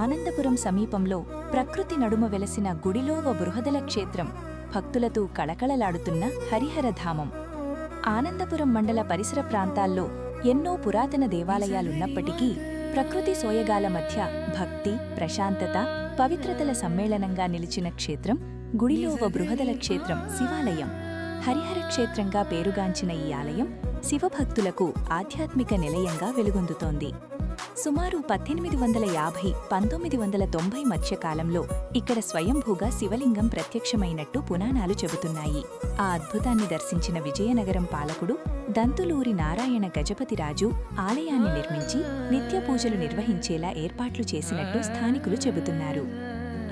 ఆనందపురం సమీపంలో ప్రకృతి నడుమ వెలసిన గుడిలోవ బృహదల క్షేత్రం. భక్తులతో కళకళలాడుతున్న హరిహరధామం ఆనందపురం మండల పరిసర ప్రాంతాల్లో ఎన్నో పురాతన దేవాలయాలున్నప్పటికీ ప్రకృతి సోయగాల మధ్య భక్తి ప్రశాంతత పవిత్రతల సమ్మేళనంగా నిలిచిన క్షేత్రం గుడిలోవ బృహదల క్షేత్రం శివాలయం. హరిహర క్షేత్రంగా పేరుగాంచిన ఈ ఆలయం శివభక్తులకు ఆధ్యాత్మిక నిలయంగా వెలుగొందుతోంది. సుమారు పద్దెనిమిది వందల యాభై పంతొమ్మిది వందల తొంభై మధ్య కాలంలో ఇక్కడ స్వయంభూగా శివలింగం ప్రత్యక్షమైనట్టు పురాణాలు చెబుతున్నాయి. ఆ అద్భుతాన్ని దర్శించిన విజయనగరం పాలకుడు దంతులూరి నారాయణ గజపతిరాజు ఆలయాన్ని నిర్మించి నిత్య పూజలు నిర్వహించేలా ఏర్పాట్లు చేసినట్టు స్థానికులు చెబుతున్నారు.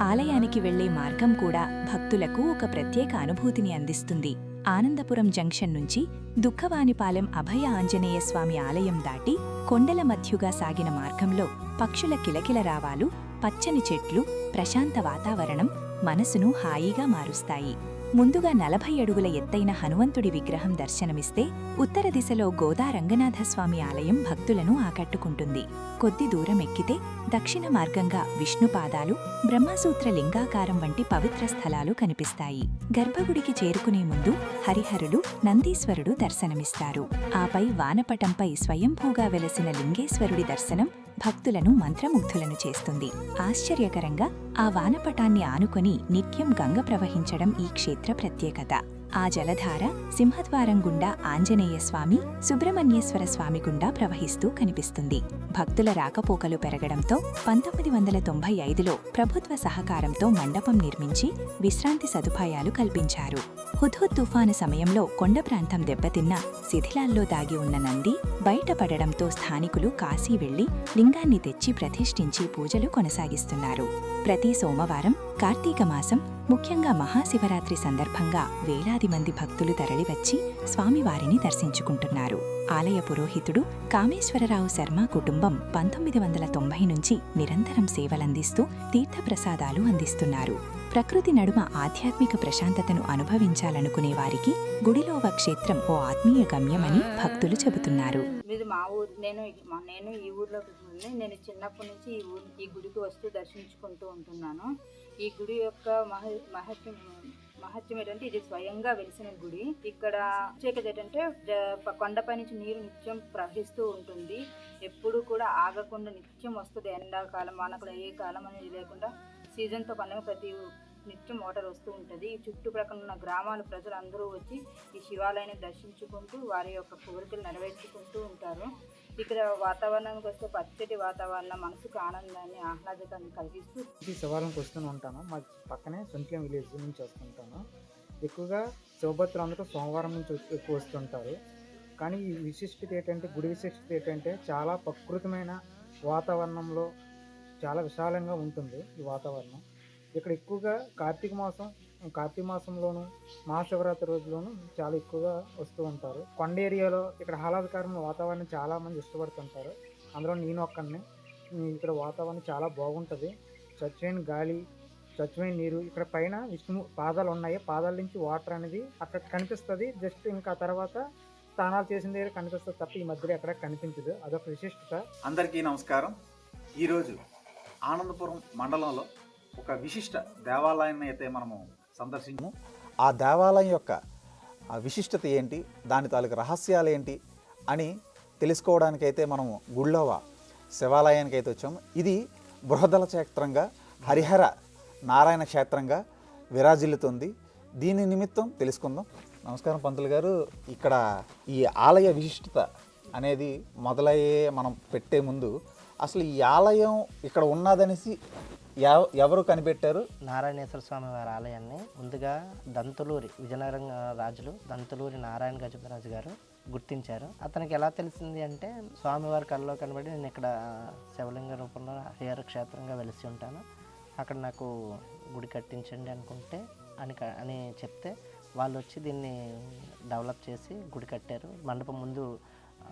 ఆలయానికి వెళ్ళే మార్గం కూడా భక్తులకు ఒక ప్రత్యేక అనుభూతిని అందిస్తుంది. ఆనందపురం జంక్షన్ నుంచి దుఃఖవానిపాలెం అభయ ఆంజనేయ స్వామి ఆలయం దాటి కొండల మధ్యుగా సాగిన మార్గంలో పక్షుల కిలకిల రావాలు పచ్చని చెట్లు ప్రశాంత వాతావరణం మనసును హాయిగా మారుస్తాయి. ముందుగా నలభై అడుగుల ఎత్తైన హనుమంతుడి విగ్రహం దర్శనమిస్తే ఉత్తర దిశలో గోదా రంగనాథస్వామి ఆలయం భక్తులను ఆకట్టుకుంటుంది. కొద్ది దూరం ఎక్కితే దక్షిణ మార్గంగా విష్ణుపాదాలు బ్రహ్మసూత్ర లింగాకారం వంటి పవిత్ర స్థలాలు కనిపిస్తాయి. గర్భగుడికి చేరుకునే ముందు హరిహరుడు నందీశ్వరుడు దర్శనమిస్తారు. ఆపై వానపటంపై స్వయంభూగా వెలసిన లింగేశ్వరుడి దర్శనం భక్తులను మంత్రముగ్ధులను చేస్తుంది. ఆశ్చర్యకరంగా ఆ వానపటాన్ని ఆనుకొని నిత్యం గంగ ప్రవహించడం ఈ క్షేత్ర ప్రత్యేకత. ఆ జలధార సింహద్వారం గుండా ఆంజనేయ స్వామి సుబ్రహ్మణ్యేశ్వర స్వామి గుండా ప్రవహిస్తూ కనిపిస్తుంది. భక్తుల రాకపోకలు పెరగడంతో పంతొమ్మిది వందల తొంభై ఐదులో ప్రభుత్వ సహకారంతో మండపం నిర్మించి విశ్రాంతి సదుపాయాలు కల్పించారు. హుద్హుద్ తుఫాను సమయంలో కొండ ప్రాంతం దెబ్బతిన్న శిథిలాల్లో దాగి ఉన్న నంది బయటపడడంతో స్థానికులు కాశీ వెళ్ళి లింగాన్ని తెచ్చి ప్రతిష్ఠించి పూజలు కొనసాగిస్తున్నారు. ప్రతి సోమవారం కార్తీక మాసం ముఖ్యంగా మహాశివరాత్రి సందర్భంగా వేలాది మంది భక్తులు తరలివచ్చి స్వామివారిని దర్శించుకుంటున్నారు. ఆలయ పురోహితుడు కామేశ్వరరావు శర్మ కుటుంబం పంతొమ్మిది వందల తొంభై నుంచి నిరంతరం సేవలందిస్తూ తీర్థప్రసాదాలు అందిస్తున్నారు. ప్రకృతి నడుమ ఆధ్యాత్మిక ప్రశాంతతను అనుభవించాలనుకునే వారికి గుడిలోవ క్షేత్రం ఓ ఆత్మీయ గమ్యమని భక్తులు చెబుతున్నారు. ఇది మా ఊరు నేను నేను ఈ ఊర్లో పుట్టింది నేను చిన్నప్పటి నుంచి ఈ ఊరు ఈ గుడికి వస్తూ దర్శించుకుంటూ ఉంటున్నాను. ఈ గుడి యొక్క మహ మహత్యం మహత్యం ఏంటంటే ఇది స్వయంగా వెలిసిన గుడి. ఇక్కడ ప్రత్యేకత ఏంటంటే కొండపై నుంచి నీరు నిత్యం ప్రవహిస్తూ ఉంటుంది. ఎప్పుడు కూడా ఆగకుండా నిత్యం వస్తుంది. ఎండాకాలం వానకాలం ఏ కాలం అనేది లేకుండా సీజన్తో పండుగ ప్రతి నిత్యం వాటర్ వస్తూ ఉంటుంది. ఈ చుట్టుప్రక్కల ఉన్న గ్రామాల ప్రజలు అందరూ వచ్చి ఈ శివాలయాన్ని దర్శించుకుంటూ వారి యొక్క కోరికలు నెరవేర్చుకుంటూ ఉంటారు. ఇక్కడ వాతావరణానికి వస్తే పచ్చటి వాతావరణం మనసుకు ఆనందాన్ని ఆహ్లాదకాన్ని కలిగిస్తూ ఈ శివాలయంకి వస్తూ ఉంటాను. మా పక్కనే సుంట్యం విలేజ్ నుంచి వస్తుంటాను. ఎక్కువగా శివభక్తులు అందరూ సోమవారం నుంచి ఎక్కువ వస్తుంటారు. కానీ ఈ విశిష్టత ఏంటంటే గుడి విశిష్టత ఏంటంటే చాలా ప్రకృతమైన వాతావరణంలో చాలా విశాలంగా ఉంటుంది ఈ వాతావరణం. ఇక్కడ ఎక్కువగా కార్తీక మాసం కార్తీక మాసంలోను మహాశివరాత్రి రోజులోను చాలా ఎక్కువగా వస్తూ ఉంటారు. కొండ ఏరియాలో ఇక్కడ ఆహ్లాదకరమైన వాతావరణం చాలా మంది ఇష్టపడుతుంటారు. అందులో నేను ఒక్కడిని. ఇక్కడ వాతావరణం చాలా బాగుంటుంది. స్వచ్ఛమైన గాలి స్వచ్ఛమైన నీరు. ఇక్కడ పైన విష్ణు పాదాలు ఉన్నాయి. పాదాల నుంచి వాటర్ అనేది అక్కడ కనిపిస్తుంది. జస్ట్ ఇంకా తర్వాత స్నానాలు చేసిన దగ్గర కనిపిస్తుంది తప్ప ఈ మధ్యలో ఎక్కడ కనిపించదు. అదొక విశిష్టత. అందరికీ నమస్కారం. ఈరోజు ఆనందపురం మండలంలో ఒక విశిష్ట దేవాలయాన్ని అయితే మనము సందర్శించాము. ఆ దేవాలయం యొక్క విశిష్టత ఏంటి? దాని తాలూకు రహస్యాలు ఏంటి? అని తెలుసుకోవడానికైతే మనము గుళ్ళోవ శివాలయానికి అయితే వచ్చాము. ఇది బృహదల క్షేత్రంగా హరిహర నారాయణ క్షేత్రంగా విరాజిల్లుతుంది. దీని నిమిత్తం తెలుసుకుందాం. నమస్కారం పంతులు గారు. ఇక్కడ ఈ ఆలయ విశిష్టత అనేది మొదలయ్యే మనం పెట్టే ముందు అసలు ఈ ఆలయం ఇక్కడ ఉన్నదనేసి ఎవ- ఎవరు కనిపెట్టారు? నారాయణేశ్వర స్వామి వారి ఆలయాన్ని ముందుగా దంతులూరి విజయనగరం రాజులు దంతులూరి నారాయణ గజపతిరాజు గారు గుర్తించారు. అతనికి ఎలా తెలిసింది అంటే స్వామివారి కళ్ళలో కనబడి నేను ఇక్కడ శివలింగ రూపంలో హరిహర క్షేత్రంగా వెలిసి ఉంటాను. అక్కడ నాకు గుడి కట్టించండి అనుకుంటే అని క- అని చెప్తే వాళ్ళు వచ్చి దీన్ని డెవలప్ చేసి గుడి కట్టారు. మండపం ముందు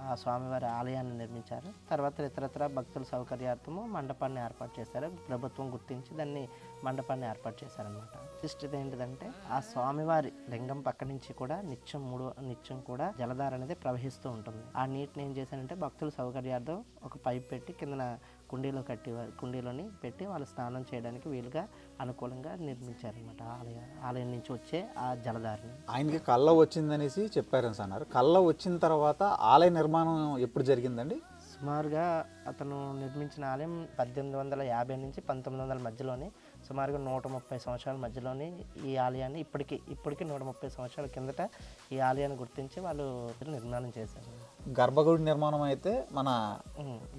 ఆ స్వామివారి ఆలయాన్ని నిర్మించారు. తర్వాత ఇతరత్ర భక్తుల సౌకర్యార్థము మండపాన్ని ఏర్పాటు చేశారు. ప్రభుత్వం గుర్తించి దాన్ని మండపాన్ని ఏర్పాటు చేశారనమాట విశిష్టత ఏంటిదంటే ఆ స్వామివారి లింగం పక్క నుంచి కూడా నిత్యం మూడు నిత్యం కూడా జలధార అనేది ప్రవహిస్తూ ఉంటుంది. ఆ నీటిని ఏం చేశారంటే భక్తుల సౌకర్యార్థం ఒక పైప్ పెట్టి కిందన కుండీలో కట్టి కుండీలోని పెట్టి వాళ్ళు స్నానం చేయడానికి వీలుగా అనుకూలంగా నిర్మించారనమాట ఆలయ ఆలయం నుంచి వచ్చే ఆ జలధారిని. ఆయనకి కళ్ళ వచ్చిందనేసి చెప్పారని అన్నారు. కళ్ళ వచ్చిన తర్వాత ఆలయ నిర్మాణం ఎప్పుడు జరిగిందండి? సుమారుగా అతను నిర్మించిన ఆలయం పద్దెనిమిది వందల యాభై నుంచి పంతొమ్మిది వందల మధ్యలోని సుమారుగా నూట ముప్పై సంవత్సరాల మధ్యలోని ఈ ఆలయాన్ని ఇప్పటికి ఇప్పటికి నూట ముప్పై సంవత్సరాల కిందట ఈ ఆలయాన్ని గుర్తించి వాళ్ళు నిర్మాణం చేశారు. గర్భగుడి నిర్మాణం అయితే మన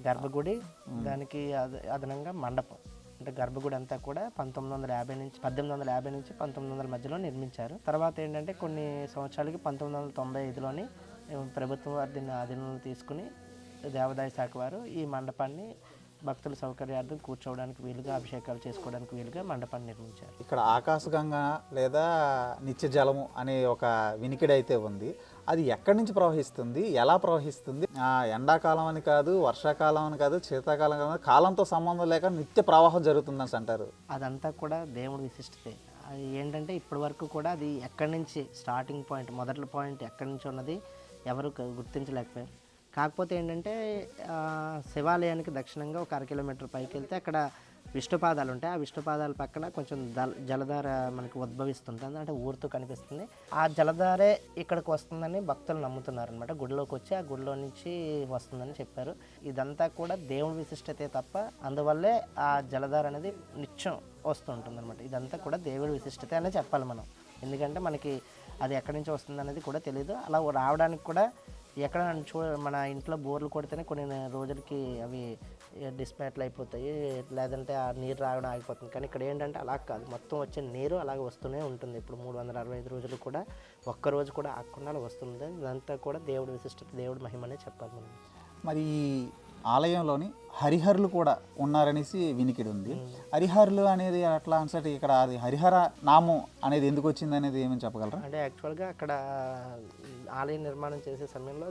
గర్భగుడి దానికి అదనంగా మండపం. అంటే గర్భగుడి అంతా కూడా పంతొమ్మిది వందల యాభై నుంచి పద్దెనిమిది వందల యాభై నుంచి పంతొమ్మిది వందల మధ్యలో నిర్మించారు. తర్వాత ఏంటంటే కొన్ని సంవత్సరాలకి పంతొమ్మిది వందల తొంభై ఐదులోని ప్రభుత్వం వారు దీన్ని అధీనంలో తీసుకుని దేవాదాయ శాఖ వారు ఈ మండపాన్ని భక్తుల సౌకర్యార్థం కూర్చోవడానికి వీలుగా అభిషేకాలు చేసుకోవడానికి వీలుగా మండపాన్ని నిర్మించారు. ఇక్కడ ఆకాశగంగ లేదా నిత్య జలము అనే ఒక వినికిడి అయితే ఉంది. అది ఎక్కడి నుంచి ప్రవహిస్తుంది? ఎలా ప్రవహిస్తుంది? ఆ, ఎండాకాలం అని కాదు వర్షాకాలం అని కాదు శీతాకాలం కాదు కాలంతో సంబంధం లేక నిత్య ప్రవాహం జరుగుతుందని అంటారు. అదంతా కూడా దేవుడి విశిష్టతే. అది ఏంటంటే ఇప్పటి వరకు కూడా అది ఎక్కడి నుంచి స్టార్టింగ్ పాయింట్ మొదటి పాయింట్ ఎక్కడి నుంచి ఉన్నది ఎవరు గుర్తించలేకపోయారు. కాకపోతే ఏంటంటే శివాలయానికి దక్షిణంగా ఒక అర కిలోమీటర్ పైకి వెళ్తే అక్కడ విష్ణుపాదాలు ఉంటాయి. ఆ విష్ణుపాదాల పక్కన కొంచెం జల జలధార మనకు ఉద్భవిస్తుంటుంది. అంటే ఊరుతూ కనిపిస్తుంది. ఆ జలధారే ఇక్కడికి వస్తుందని భక్తులు నమ్ముతున్నారు అనమాట గుడిలోకి వచ్చి ఆ గుడిలో నుంచి వస్తుందని చెప్పారు. ఇదంతా కూడా దేవుడి విశిష్టతే తప్ప అందువల్లే ఆ జలధార అనేది నిత్యం వస్తుంటుంది అనమాట ఇదంతా కూడా దేవుడి విశిష్టత అనే చెప్పాలి మనం. ఎందుకంటే మనకి అది ఎక్కడి నుంచి వస్తుంది అనేది కూడా తెలియదు అలా రావడానికి కూడా ఎక్కడ చూ మన ఇంట్లో బోర్లు కొడితేనే కొన్ని రోజులకి అవి డిస్మాటిల్ అయిపోతాయి. లేదంటే ఆ నీరు రావడం ఆగిపోతుంది. కానీ ఇక్కడ ఏంటంటే అలా కాదు. మొత్తం వచ్చే నీరు అలాగే వస్తూనే ఉంటుంది. ఇప్పుడు మూడు వందల అరవై ఐదు రోజులు కూడా ఒక్క రోజు కూడా ఆకుండా అలా వస్తుంది. ఇదంతా కూడా దేవుడి విశిష్టత దేవుడి మహిమనే చెప్పాలి మనం. మరి ఆలయంలోని హరిహరులు కూడా ఉన్నారనేసి వినికిడి ఉంది హరిహరులు అనేది అట్లా అన్సటి ఇక్కడ అది హరిహర నామం అనేది ఎందుకు వచ్చింది అనేది ఏమని చెప్పగలరా? అంటే యాక్చువల్గా అక్కడ ఆలయ నిర్మాణం చేసే సమయంలో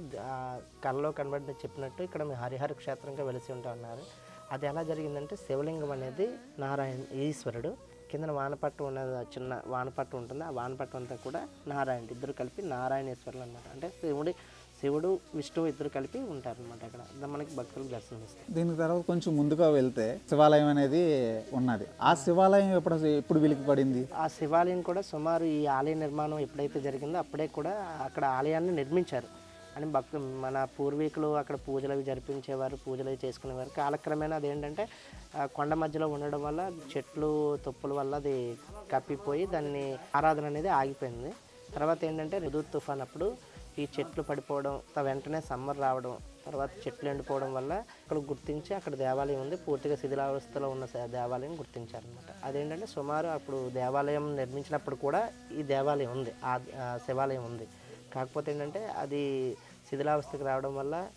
కళ్ళలో కనబడి చెప్పినట్టు ఇక్కడ మేము హరిహర క్షేత్రంగా వెలిసి ఉంటా ఉన్నారు అది ఎలా జరిగిందంటే శివలింగం అనేది నారాయణ ఈశ్వరుడు కింద వానపట్టు ఉన్నది చిన్న వానపట్టు ఉంటుంది. ఆ వానపట్టు అంతా కూడా నారాయణ ఇద్దరు కలిపి నారాయణేశ్వరులు అనమాట అంటే శివుడి శివుడు విష్ణువు ఇద్దరు కలిపి ఉంటారనమాట అక్కడ. అది మనకి భక్తులకు దర్శనం ఇస్తారు దీని తర్వాత కొంచెం ముందుగా వెళ్తే శివాలయం అనేది ఉన్నది. ఆ శివాలయం ఎప్పుడు ఎప్పుడు వెలికి పడింది? ఆ శివాలయం కూడా సుమారు ఈ ఆలయ నిర్మాణం ఎప్పుడైతే జరిగిందో అప్పుడే కూడా అక్కడ ఆలయాన్ని నిర్మించారు. అని భక్తు మన పూర్వీకులు అక్కడ పూజలు అవి జరిపించేవారు పూజలు అవి చేసుకునేవారు. కాలక్రమేణా అదేంటంటే కొండ మధ్యలో ఉండడం వల్ల చెట్లు తుప్పుల వల్ల అది కప్పిపోయి దాన్ని ఆరాధన అనేది ఆగిపోయింది. తర్వాత ఏంటంటే రుదు తుఫాన్ అప్పుడు ఈ చెట్లు పడిపోవడం త- వెంటనే సమ్మర్ రావడం తర్వాత చెట్లు ఎండిపోవడం వల్ల అక్కడ గుర్తించి అక్కడ దేవాలయం ఉంది. పూర్తిగా శిథిలావస్థలో ఉన్న దేవాలయం గుర్తించారనమాట. అదేంటంటే సుమారు అప్పుడు దేవాలయం నిర్మించినప్పుడు కూడా ఈ దేవాలయం ఉంది. ఆ శివాలయం ఉంది. కాకపోతే ఏంటంటే అది శిథిలావస్థకి రావడం వల్ల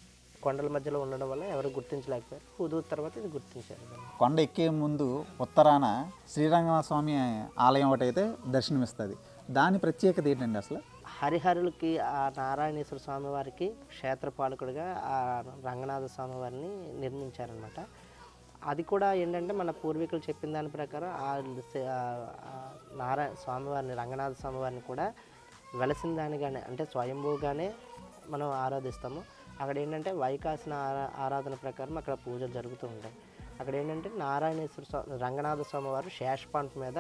కొండల మధ్యలో ఉండడం వల్ల ఎవరు గుర్తించలేకపోయారు. హుదూద్ తర్వాత ఇది గుర్తించారు. కొండ ఎక్కే ముందు ఉత్తరాన శ్రీరంగనాథ స్వామి ఆలయం ఒకటి అయితే దర్శనమిస్తుంది. దాని ప్రత్యేకత ఏంటండి అసలు? హరిహరులకి ఆ నారాయణేశ్వర స్వామి వారికి క్షేత్రపాలకుడిగా ఆ రంగనాథ స్వామి వారిని నిర్మించారనమాట అది కూడా ఏంటంటే మన పూర్వీకులు చెప్పిన దాని ప్రకారం ఆ నారాయణ స్వామివారిని రంగనాథ స్వామివారిని కూడా వెలసిన దానిగానే అంటే స్వయంభూగానే మనం ఆరాధిస్తాము. అక్కడ ఏంటంటే వైకాసిన ఆరా ఆరాధన ప్రకారం అక్కడ పూజలు జరుగుతూ ఉంటాయి. అక్కడ ఏంటంటే నారాయణేశ్వర స్వామి రంగనాథ స్వామి వారు శేషపాంట్ మీద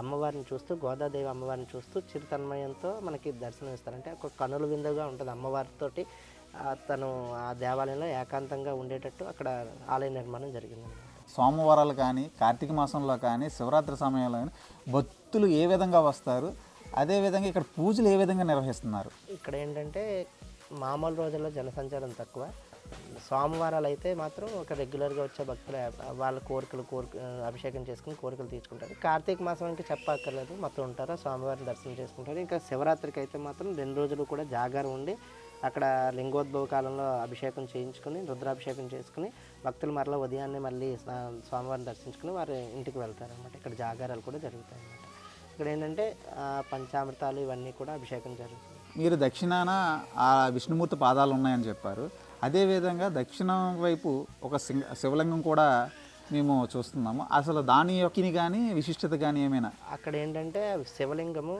అమ్మవారిని చూస్తూ గోదాదేవి అమ్మవారిని చూస్తూ చిరుతన్మయంతో మనకి దర్శనం ఇస్తారు అంటే ఒక కనుల విందుగా ఉంటుంది అమ్మవారితోటి. తను ఆ దేవాలయంలో ఏకాంతంగా ఉండేటట్టు అక్కడ ఆలయ నిర్మాణం జరిగింది. సోమవారాలు కానీ కార్తీక మాసంలో కానీ శివరాత్రి సమయంలో కానీ భక్తులు ఏ విధంగా వస్తారు? అదేవిధంగా ఇక్కడ పూజలు ఏ విధంగా నిర్వహిస్తున్నారు? ఇక్కడ ఏంటంటే మామూలు రోజుల్లో జనసంచారం తక్కువ. సోమవారాలు అయితే మాత్రం ఒక రెగ్యులర్గా వచ్చే భక్తులు వాళ్ళ కోరికలు కోరిక అభిషేకం చేసుకుని కోరికలు తీర్చుకుంటారు. కార్తీక మాసం ఇంకా చెప్పక్కర్లేదు మొత్తం ఉంటారు స్వామివారిని దర్శనం చేసుకుంటారు. ఇంకా శివరాత్రికి అయితే మాత్రం రెండు రోజులు కూడా జాగారం ఉండి అక్కడ లింగోద్భవ కాలంలో అభిషేకం చేయించుకుని రుద్రాభిషేకం చేసుకుని భక్తులు మరలా ఉదయాన్నే మళ్ళీ స్నా- స్వామివారిని దర్శించుకుని వారి ఇంటికి వెళ్తారు అనమాట ఇక్కడ జాగారాలు కూడా జరుగుతాయి అన్నమాట ఇక్కడ ఏంటంటే పంచామృతాలు ఇవన్నీ కూడా అభిషేకం జరుగుతుంది. మీరు దక్షిణాన ఆ విష్ణుమూర్తి పాదాలు ఉన్నాయని చెప్పారు. అదేవిధంగా దక్షిణం వైపు ఒక సింగ శివలింగం కూడా మేము చూస్తున్నాము. అసలు దాని యొక్కని కానీ విశిష్టత కానీ ఏమైనా? అక్కడ ఏంటంటే శివలింగము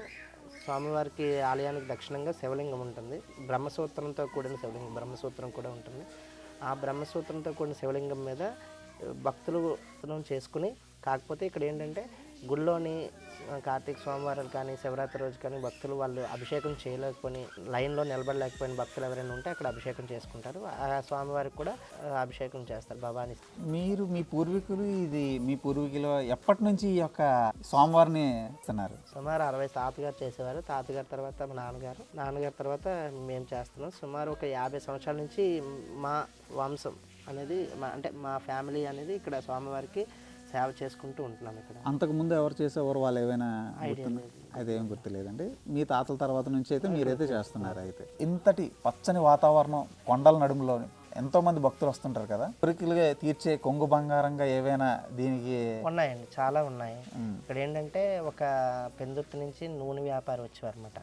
స్వామివారికి ఆలయానికి దక్షిణంగా శివలింగం ఉంటుంది. బ్రహ్మసూత్రంతో కూడిన శివలింగం బ్రహ్మసూత్రం కూడా ఉంటుంది. ఆ బ్రహ్మసూత్రంతో కూడిన శివలింగం మీద భక్తులు చేసుకుని కాకపోతే ఇక్కడ ఏంటంటే గుళ్ళోని కార్తీక సోమవారాలు కానీ శివరాత్రి రోజు కానీ భక్తులు వాళ్ళు అభిషేకం చేయలేకపోయి లైన్లో నిలబడలేకపోయిన భక్తులు ఎవరైనా ఉంటే అక్కడ అభిషేకం చేసుకుంటారు. ఆ స్వామివారికి కూడా అభిషేకం చేస్తారు భవానీ. మీరు మీ పూర్వీకులు ఇది మీ పూర్వీకులు ఎప్పటి నుంచి ఈ యొక్క సోమవారిని ఇస్తున్నారు సుమారు అరవై తాతగారు చేసేవారు. తాతగారి తర్వాత మా నాన్నగారు. నాన్నగారి తర్వాత మేము చేస్తున్నాం. సుమారు ఒక యాభై సంవత్సరాల నుంచి మా వంశం అనేది మా అంటే మా ఫ్యామిలీ అనేది ఇక్కడ స్వామివారికి సేవ చేసుకుంటూ ఉంటున్నాం ఇక్కడ. అంతకుముందు ఎవరు చేసేవారు వాళ్ళు ఏమైనా అదేం గుర్తులేదండి. మీ తాతల తర్వాత నుంచి అయితే మీరైతే చేస్తున్నారు అయితే. ఇంతటి పచ్చని వాతావరణం కొండల నడుములో ఎంతో మంది భక్తులు వస్తుంటారు కదా. కోరికలుగా తీర్చే కొంగు బంగారంగా ఏవైనా దీనికి ఉన్నాయండి చాలా ఉన్నాయి. ఇక్కడ ఏంటంటే ఒక పెందుర్తి నుంచి నూనె వ్యాపారి వచ్చేవారన్నమాట.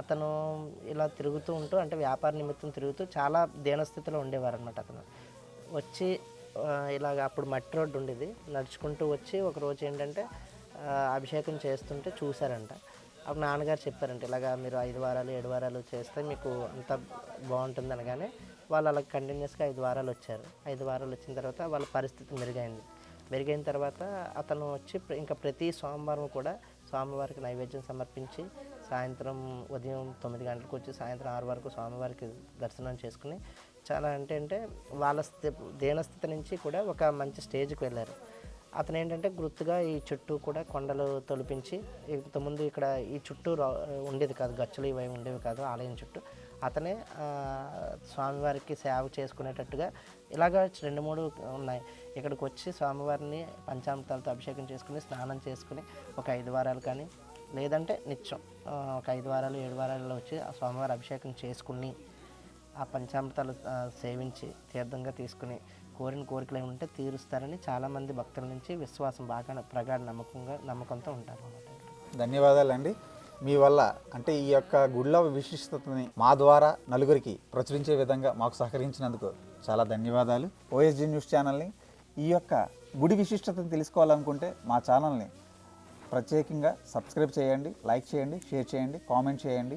అతను ఇలా తిరుగుతూ ఉంటూ అంటే వ్యాపార నిమిత్తం తిరుగుతూ చాలా దీనస్థితిలో ఉండేవారు అనమాట అతను. వచ్చి ఇలాగ అప్పుడు మట్టి రోడ్డు ఉండేది. నడుచుకుంటూ వచ్చి ఒకరోజు ఏంటంటే అభిషేకం చేస్తుంటే చూశారంట. అప్పుడు నాన్నగారు చెప్పారంట ఇలాగ మీరు ఐదు వారాలు ఏడు వారాలు చేస్తే మీకు అంత బాగుంటుంది అనగానే వాళ్ళు అలా కంటిన్యూస్గా ఐదు వారాలు వచ్చారు. ఐదు వారాలు వచ్చిన తర్వాత వాళ్ళ పరిస్థితి మెరుగైంది. మెరుగైన తర్వాత అతను వచ్చి ఇంకా ప్రతి సోమవారం కూడా స్వామివారికి నైవేద్యం సమర్పించి సాయంత్రం ఉదయం తొమ్మిది గంటలకు వచ్చి సాయంత్రం ఆరు వరకు స్వామివారికి దర్శనం చేసుకుని చాలా అంటే అంటే వాళ్ళ స్థి దీనస్థితి నుంచి కూడా ఒక మంచి స్టేజ్కి వెళ్ళారు. అతను ఏంటంటే గుర్తుగా ఈ చుట్టూ కూడా కొండలు తొలిపించి ఇంతకుముందు ఇక్కడ ఈ చుట్టూ ఉండేది కాదు గచ్చులు ఇవి ఉండేవి కాదు ఆలయం చుట్టూ. అతనే స్వామివారికి సేవ చేసుకునేటట్టుగా ఇలాగ రెండు మూడు ఉన్నాయి. ఇక్కడికి వచ్చి స్వామివారిని పంచామృతాలతో అభిషేకం చేసుకుని స్నానం చేసుకుని ఒక ఐదు వారాలు కానీ లేదంటే నిత్యం ఒక ఐదు వారాలు ఏడు వారాల్లో వచ్చి ఆ స్వామివారి అభిషేకం చేసుకుని ఆ పంచామృతాలు సేవించి తీర్థంగా తీసుకుని కోరిన కోరికలు ఏమి ఉంటే తీరుస్తారని చాలామంది భక్తుల నుంచి విశ్వాసం బాగా ప్రగాఢ నమ్మకంగా నమ్మకంతో ఉంటారు ధన్యవాదాలండి. మీ వల్ల అంటే ఈ యొక్క గుళ్ళ విశిష్టతని మా ద్వారా నలుగురికి ప్రచురించే విధంగా మాకు సహకరించినందుకు చాలా ధన్యవాదాలు. ఓఎస్జీ న్యూస్ ఛానల్ని ఈ యొక్క గుడి విశిష్టతను తెలుసుకోవాలనుకుంటే మా ఛానల్ని ప్రత్యేకంగా సబ్స్క్రైబ్ చేయండి లైక్ చేయండి షేర్ చేయండి కామెంట్ చేయండి.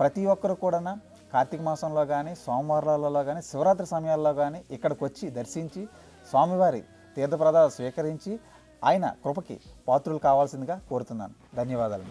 ప్రతి ఒక్కరు కూడా కార్తీక మాసంలో కానీ సోమవారాలలో కానీ శివరాత్రి సమయాల్లో కానీ ఇక్కడికి వచ్చి దర్శించి స్వామివారి తీర్థప్రదాలు స్వీకరించి ఆయన కృపకి పాత్రులు కావాల్సిందిగా కోరుతున్నాను. ధన్యవాదాలు